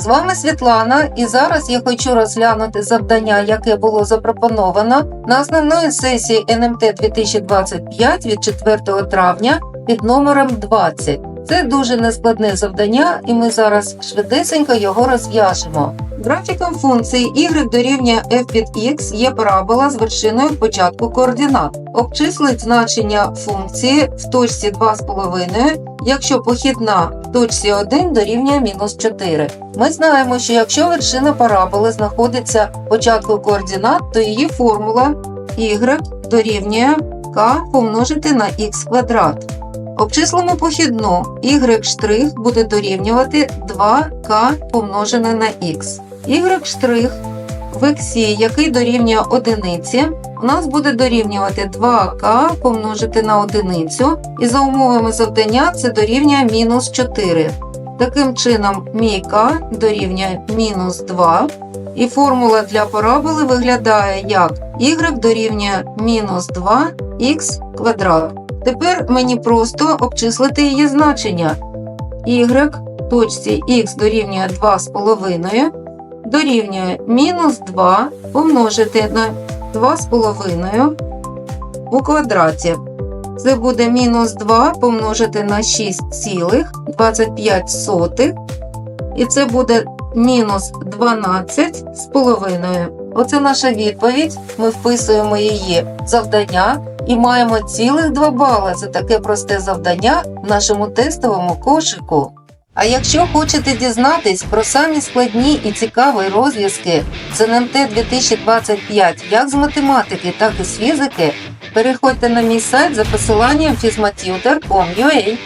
З вами Світлана, і зараз я хочу розглянути завдання, яке було запропоновано на основної сесії НМТ 2025 від 4 травня під номером 20. Це дуже нескладне завдання, і ми зараз швидесенько його розв'яжемо. Графіком функції y дорівнює f від x є парабола з вершиною початку координат. Обчислить значення функції в точці 2,5, якщо похідна точці 1 дорівнює мінус 4. Ми знаємо, що якщо вершина параболи знаходиться в початку координат, то її формула y дорівнює k помножити на x квадрат. Обчислимо похідну y' буде дорівнювати 2k помножене на x. y' в x, який дорівнює одиниці, у нас буде дорівнювати 2k помножити на одиницю, і за умовами завдання це дорівнює мінус 4. Таким чином, мій k дорівнює мінус 2, і формула для параболи виглядає як y дорівнює мінус 2х квадрат. Тепер мені просто обчислити її значення. y в точці x дорівнює 2,5 дорівнює мінус 2 помножити на 2,5 у квадраті. Це буде мінус 2 помножити на 6,25. І це буде мінус 12 з половиною. Оце наша відповідь. Ми вписуємо її в завдання і маємо цілих 2 бали за таке просте завдання в нашому тестовому кошику. А якщо хочете дізнатись про самі складні і цікаві розв'язки з НМТ 2025 як з математики, так і з фізики, переходьте на мій сайт за посиланням fizmatutor.com.ua.